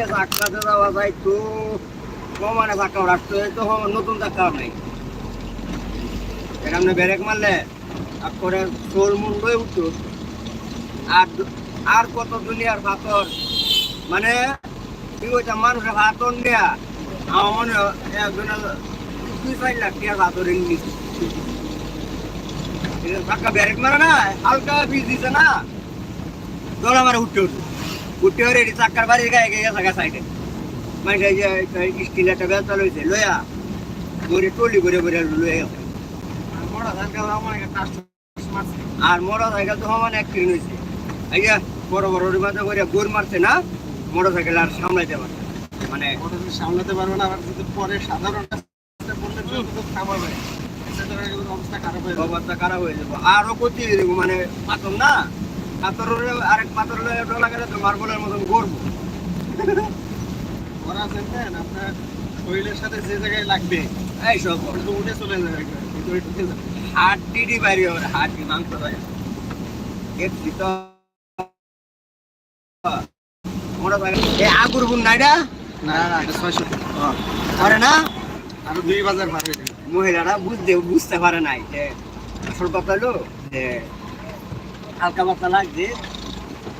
এটা চাকাতে যাওয়া যায় তো কমানে চাকা রাখতে হয় তো নতুন চাকা নাই। এটা ব্রেক মারলে করে সোল মুন্ডই উঠতো। আর আর কত দুনিয়ার পাথর। মানে কি কইতা মানুষের পাথর নেয়া আমার মনে হয় একজনের দুই চার লাখ টাকা পাথর ইংলিশ চাকা ব্রেক মারে না, হালকা বীজ দিছে না। দৌড় আমার উঠতে উঠতে। হয়ে রেডি চাক্কার বাড়ির গায়ে গিয়ে থাকা সাইডে। মানে এই যে স্টিল একটা বেলতা লইছে লইয়া গড়ে টলি করে করে লইয়া গেছে। আর মোটর সাইকেল তো সমান অ্যাক্সিডেন্ট হয়েছে এই যে বড় বড় মাথা করে গোর মারছে না মোটর সাইকেল আর সামলাইতে পারছে। মানে সামলাতে পারবে না আবার যদি পরে সাধারণ থামাবে অবস্থা খারাপ হয়ে যাবে। অবস্থা খারাপ হয়ে যাব। আরও ক্ষতি মানে পাথর না? পাথর আরেক পাথর তো মার্বলের মতন গড়বো জানতেন আপনার শরীরের সাথে যে জায়গায় লাগবে এই সব উঠে চলে যাবে ভিতরে ঢুকে যাবে বাইরে মাংস মোটা এ আগুর বুন নাইডা না? না এটা ছয়শো না? আরও দুই বাজার ভাড়া যাবে। মহিলারা বুঝতে বুঝতে পারে নাই যে আসল কথা হলো যে হালকা পাতলা লাগছে।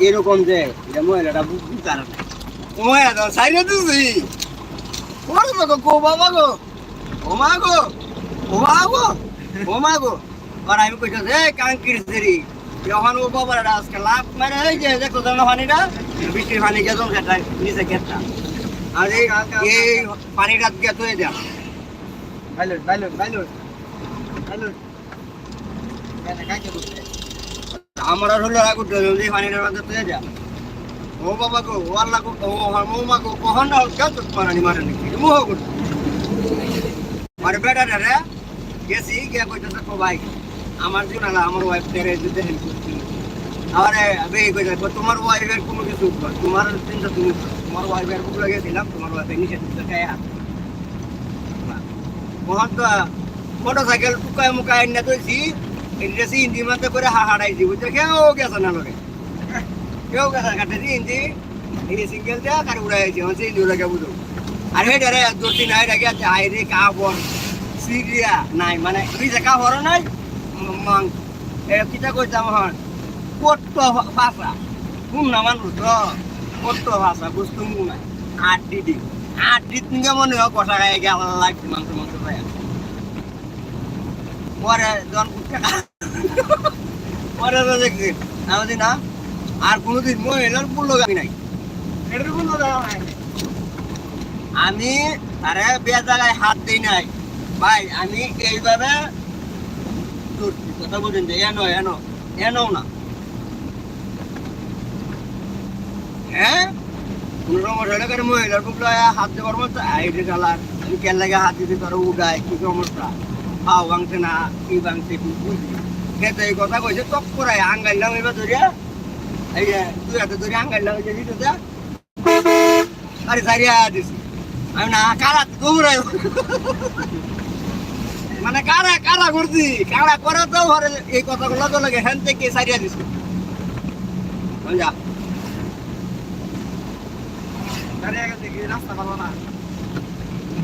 এরকম যে মহিলাটা বুঝ- বুঝতে পারে না। মহিলা তো সাইডে তুই ওরে মা গো কো বাবা গো। ও মা গো গো গো। আজকে লাভ মানে এই যে দেখো জানো পানিটা বৃষ্টির পানি গেছে সেটা নিচে গেটটা। আর এই এই পানিটা গেত হয়ে যা বাইলট আমার হলো হবে এই পানিটার মধ্যে তুই যা। ও বাবা গো, ও আল্লাহ গো, ও ও মা গো, কখন না গেত পানি মারে নাকি মোহ করতে আর বেটা রে গেছি, গিয়া কইতেছে তো ভাই, আমার জন্য না, আমার ওয়াইফ তেরে দিতে হেল্প করছি আরে, আবে কইতে তোমার ওয়াইফের কোনো কিছু তোমার চিন্তা তুমি। তোমার ওয়াইফের বুক গেছিলাম, তোমার ওয়াইফের নিচে দিতে খাই হাত মোহন তো মোটর সাইকেল টুকায় মুকায় এনে তুইছি ইন্দ্রেসি ইন্দি মাতে করে হাহাড়াইছি বুঝতে কেউ গেছে না লগে। কেউ গেছে। কাটেছি ইন্দি এই সিঙ্গেল যা কার উড়াইছি হচ্ছে ইন্দি লাগে বুঝো আর হেডে রে দু তিন হাইডা গেছে আইরে কাবর সিরিয়া নাই। মানে তুই যে কাবর নাই। মাং কিটা কইতাম হন। কত ভাষা। কোন না মানুষ তো। কত ভাষা বুঝতুম না আট দিদি আট থেকে মনে হয় কষা গায়ে গেল লাগছে মাংস মাংস পরে জন পরে তো দেখছি আমি না আর কোনোদিন মহিলার পুলো গাবি নাই। এটার আমি আরে বে জায়গায় হাত দিই নাই। ভাই আমি এইভাবে কথা বলছেন যে এনো এনো এনো না। হ্যাঁ? কোনো সমস্যা করে মহিলার হাত দেবার মতো? আইডি কালার আমি কেন লাগে হাত দিতে পারো উড়ায় কি সমস্যা? হাও ভাঙছে না, কি ভাঙছে বুঝলি? খেতে এই কথা কইছে টক করাই আঙ্গাইলাম এবার ধরিয়া। এই তুই হাতে ধরে এই যে। দিতে আরে সারিয়া দিছি। আমি না, কারা দৌড়াই মানে কারা কারা করছি? কারা করে তো ঘরে এই কথাগুলো লগে লগে হ্যান থেকে সারিয়া দিছি। যা। দাঁড়িয়ে গেছে রাস্তা ভালো না?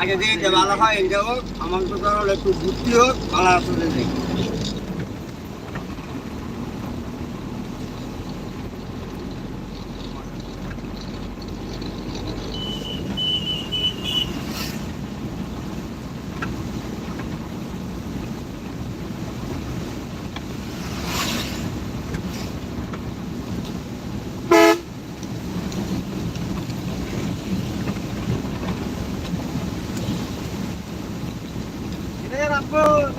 আগে দিয়ে ভালো হয় এই হোক আমার তো একটু বুদ্ধি হোক ভালো আসলে নেই এ রাখব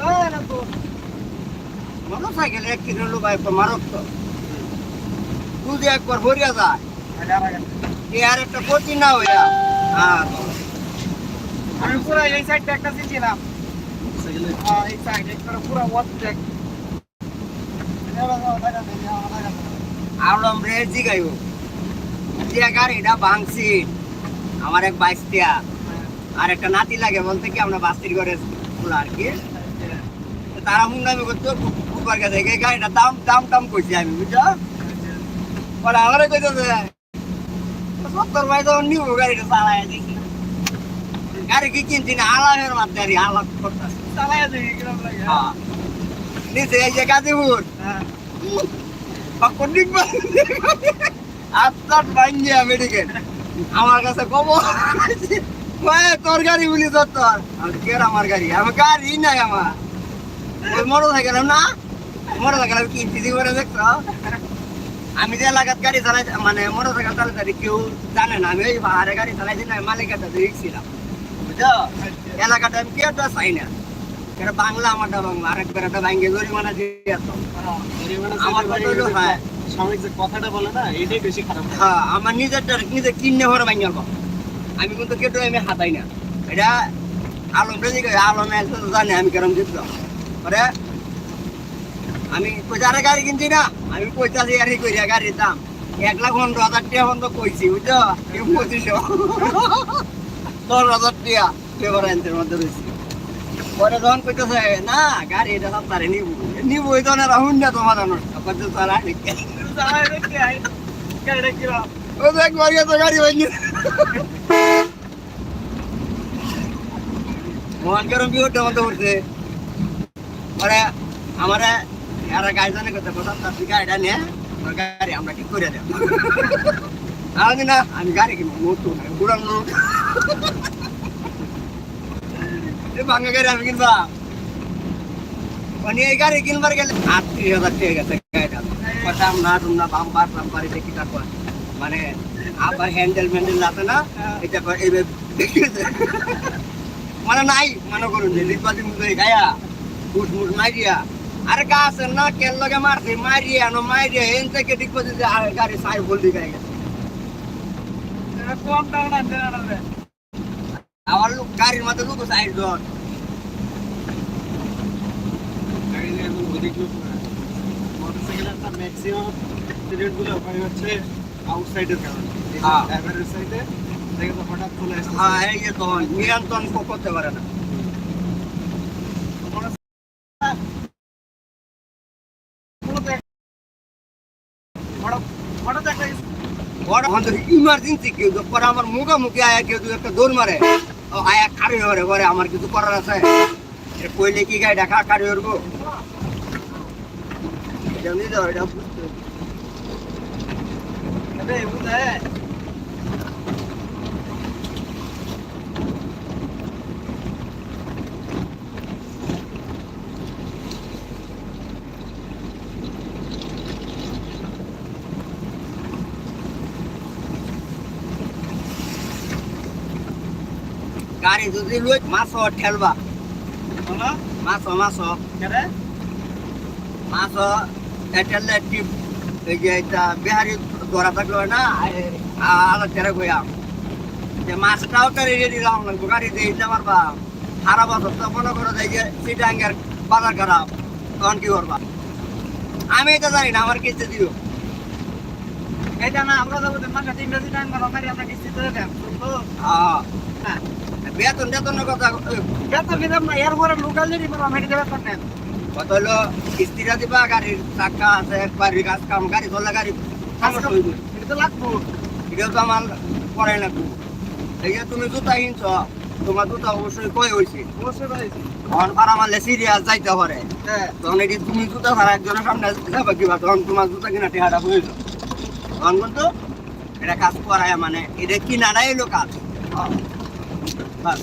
এ রাখব মোটর সাইকেল এক লোক একবার ভরিয়া যায়। আর একটা ক্ষতি না হইয়া। হ্যাঁ আমি পুরো এই সাইডটা একটা ছিলাম এই সাইড একটা পুরো অর্ধেক আলম রে জিগাইব। যে গাড়িটা ভাঙছি। আমার এক বাইশটিয়া আর একটা নাতি লাগে বলতে কি আমরা বাস্তির ঘরে খোলা আর কি। তারা মুন্ডামি করতো গেছে এই গাড়িটা দাম দাম দাম করছি আমি বুঝছ? পরে আমারে কইতেছে সত্তর ভাই তখন নিব গাড়িটা চালায় দিছি। গাড়ি কি কিনছি না? আলামের মাধ্যমে আলাপ করতেছে। চালাই আছে কিরম লাগে? হ্যাঁ। নিচে এই যে গাজীপুর। পাকুন্ডিক আত্মার ভাঙ্গিয়া মেডিকেল আমার কাছে কব কয়ে তোর গাড়ি বলি তোর তোর আমি কে আমার গাড়ি? আমার গাড়ি নাই আমার ওই মোটর সাইকেল না। মোটর সাইকেল আমি যে এলাকাত গাড়ি চালাই মানে মোটর সাইকেল চালাতে কেউ জানে না। আমি ওই পাহাড়ে গাড়ি চালাইছি না মালিকের সাথে দেখছিলাম বুঝছ এলাকাটা আমি কেউ তো চাই না? এটা বাংলা আমারটা বাংলা আরেকবার একটা ভাঙ্গে জরিমানা দিয়ে আমার কথা হলো হ্যাঁ। স্বামী যে কথাটা বলে না এটাই বেশি খারাপ। হ্যাঁ আমার নিজেরটা নিজে কিনে হরে ভাঙি অল্প আমি কিন্তু কেটে আমি হাতাই না। এটা আলম রেজি আলম তো জানে আমি কেরম জিতলাম পরে আমি কোথায় গাড়ি কিনছি না, আমি পঁচাশি আর করিয়া গাড়ির দাম। এক লাখ পনেরো হাজার টাকা পর্যন্ত কইছি, বুঝছ? কেউ পঁচিশশো দশ হাজার টাকা ফেভারেন্সের মধ্যে রয়েছি পরে যখন কইতেছে, না, গাড়ি এটা সব তারে নিব। নিব ওই রাহুল না তোমার জানো তারা চালাই দেখতে আই গাড়িটা কিরম? ও দেখ মারিয়া তো গাড়ি ভাঙি। মোহন কেরম বিহটা মতো উঠছে পরে আমার এরা গাড়ি জানে কথা কথা তার গাড়িটা নে আমার গাড়ি আমরা ঠিক করে দেব। আমি না, আমি গাড়ি কিনবো, নতুন পুরান। লোক ভাঙা গাড়ি আমি কিনবা। মানে এই গাড়ি কিনবার গেলে আটত্রিশ হাজার টাকা গেছে না তোমরা বাম্পার বাম্পার এটা কি তারপর। মানে আবার হ্যান্ডেল ম্যান্ডেল আছে না এটা করে এইভাবে দেখিয়েছে মানে নাই মনে করুন যে নির্বাচন করে গায়া ফুট মুট মারিয়া আরে গাছ না কেন লগে মারছে মারিয়া নো মারিয়া এন থেকে ঠিক করছে যে আর গাড়ি সাই বলদি গায়ে গেছে। কম টাকা আনতে না রে আমার লোক গাড়ির মধ্যে লোক সাইড জন গাড়ি নিয়ে এখন অধিক লোক না মোটরসাইকেলের তার ম্যাক্সিমাম অ্যাক্সিডেন্টগুলো হয় হচ্ছে আউটসাইডের কারণে। সাইডে হ্যাঁ। দেখে তো হঠাৎ চলে হ্যাঁ এই করতে পারে না। ইমার্জেন্সি কেউ পরে আমার আয়া কেউ একটা মারে আয়া আমার কিছু করার আছে। কইলে কি গায়ে দেখা কারি হরবো এটা নিতে এটা বুঝতে গাড়ি যদি লই মাছ ঠেলবা মাছ মাছ। মাছ ঠেললে টিপ এই যে এটা বিহারি ধরা থাকল না আলাদা গইয়াম যে মাছটাও তারে রেডি রাখলাম লাগবো গাড়ি দিয়ে দিতে পারবা। সারা বছর তো মনে করো যে সিটাঙ্গের বাজার খারাপ তখন কি করবা? আমি এটা জানি না আমার কিস্তি দিও। এটা না আমরা যাব মাসে তিনটা দিন আনব আমার আমরা কিস্তি করে দেন তো হ্যাঁ। বেতন বেতনের কথা বেতন না এর পরে লোকাল যদি মেডিকেল বেতন নেন কত হলো? কিস্তিটা দিবা গাড়ির চাকা আছে বাড়ির কাজ কাম গাড়ি চলে গাড়ি এটা তো লাগবো। এটাও তো আমার করাই লাগবো। এই যে তুমি জুতা কিনছ তোমার জুতা অবশ্যই কয় হয়েছে অবশ্যই পাইছি তখন পারা মারলে সিরিয়াস যাইতে পারে। হ্যাঁ। তখন এটি তুমি জুতা ছাড়া একজনের সামনে যাবে কিবা তখন তোমার জুতা কিনা টেহাটা প্রয়োজন তখন কিন্তু এটা কাজ করায় মানে এটা কিনাটাই এলো কাজ। বাস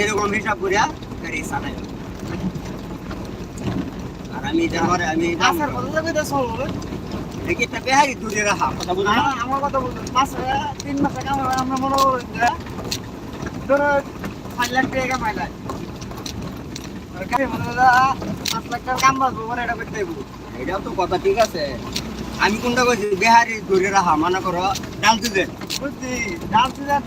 এরকম হিসাব করিয়া গাড়ি চালাই আর আমি এটা আমি আসার কথা যাবে একটা বেহারি দূরে রাখা কথা বুঝো আমার কথা বলতে মাসে তিন মাসে কাম আমরা মনে করি যে ধরো পাঁচ লাখ টাকা কামাই যায় আর গাড়ি পাঁচ লাখ টাকা কাম বাঁচবো এটা করতে দেবো এটাও তো কথা ঠিক আছে। আমি কোনটা কইছি? বেহারি ধরে রাখা মনে করো ডাল দিতে বুঝছি ডাল সিজন